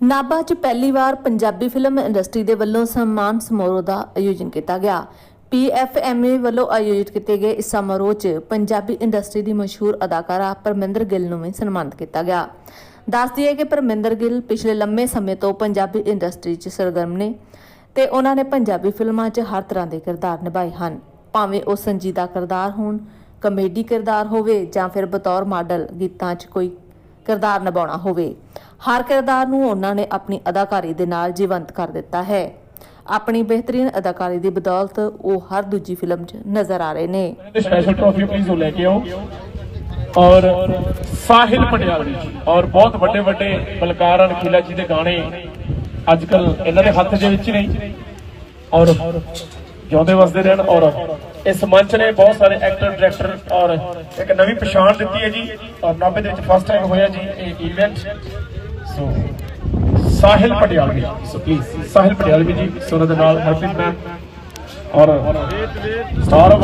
ਨਾਭਾ 'ਚ ਪਹਿਲੀ ਵਾਰ Punjabi film industry ਦੇ ਵੱਲੋਂ ਸਨਮਾਨ ਸਮਾਰੋਹ ਦਾ ਆਯੋਜਨ ਕੀਤਾ ਗਿਆ। ਪੀਐਫਐਮਏ ਵੱਲੋਂ ਆਯੋਜਿਤ ਕੀਤੇ ਗਏ ਇਸ ਸਮਾਰੋਹ 'ਚ ਪੰਜਾਬੀ ਇੰਡਸਟਰੀ ਦੀ ਮਸ਼ਹੂਰ ਅਦਾਕਾਰਾ ਪਰਮਿੰਦਰ ਗਿੱਲ ਨੂੰ ਵੀ ਸਨਮਾਨਿਤ ਕੀਤਾ ਗਿਆ। ਦੱਸ ਦਈਏ ਕਿ ਪਰਮਿੰਦਰ ਗਿੱਲ ਪਿਛਲੇ ਲੰਮੇ ਸਮੇਂ ਤੋਂ ਪੰਜਾਬੀ ਇੰਡਸਟਰੀ 'ਚ ਸਰਗਰਮ ਨੇ ਤੇ ਉਹਨਾਂ ਨੇ ਪੰਜਾਬੀ ਫਿਲਮਾਂ 'ਚ ਹਰ ਤਰ੍ਹਾਂ ਦੇ ਕਿਰਦਾਰ ਨਿਭਾਏ ਹਨ। ਭਾਵੇਂ ਉਹ ਸੰਜੀਦਾ ਕਿਰਦਾਰ ਹੋਣ, ਕਮੇਡੀ ਕਿਰਦਾਰ ਹੋਵੇ ਜਾਂ ਫਿਰ ਬਤੌਰ ਮਾਡਲ ਗੀਤਾਂ 'ਚ ਕੋਈ ਕਿਰਦਾਰ ਨਿਭਾਉਣਾ ਹੋਵੇ। ਹਰ ਕਿਰਦਾਰ ਨੂੰ ਉਹਨਾਂ ਨੇ ਆਪਣੀ ਅਦਾਕਾਰੀ ਦੇ ਨਾਲ ਜੀਵੰਤ ਕਰ ਦਿੱਤਾ ਹੈ। ਆਪਣੀ ਬਿਹਤਰੀਨ ਅਦਾਕਾਰੀ ਦੀ ਬਦੌਲਤ ਉਹ ਹਰ ਦੂਜੀ ਫਿਲਮ 'ਚ ਨਜ਼ਰ ਆ ਰਹੇ ਨੇ। ਸਪੈਸ਼ਲ ਟਰੋਫੀ ਪਲੀਜ਼ ਲੈ ਕੇ ਆਓ। ਔਰ ਸਾਹਿਲ ਪਟਿਆਲ ਜੀ, ਔਰ ਬਹੁਤ ਵੱਡੇ ਵੱਡੇ ਬਲਕਾਰ ਅਣਖੀਲਾ ਜੀ ਦੇ ਗਾਣੇ ਅੱਜ ਕੱਲ ਇਹਨਾਂ ਦੇ ਹੱਥ ਦੇ ਵਿੱਚ ਨਹੀਂ। ਔਰ ਜਿਉਂਦੇ ਵਸਦੇ ਰਹਿਣ, ਔਰ ਇਸ ਮੰਚ ਨੇ ਬਹੁਤ ਸਾਰੇ ਐਕਟਰ ਡਾਇਰੈਕਟਰ ਔਰ ਇੱਕ ਨਵੀਂ ਪਛਾਣ ਦਿੱਤੀ ਹੈ ਜੀ। ਔਰ ਨਾਭੇ ਦੇ ਵਿੱਚ ਫਸਟ ਟਾਈਮ ਹੋਇਆ ਜੀ ਇਹ event so Sahil Patialvi. So please Sahil Patialvi ji, so ਉਹਨਾਂ ਦੇ ਨਾਲ ਹਰਪ੍ਰੀਤ ਮੈਮ ਔਰ ਸਟਾਰ ਅਵਾਰਡ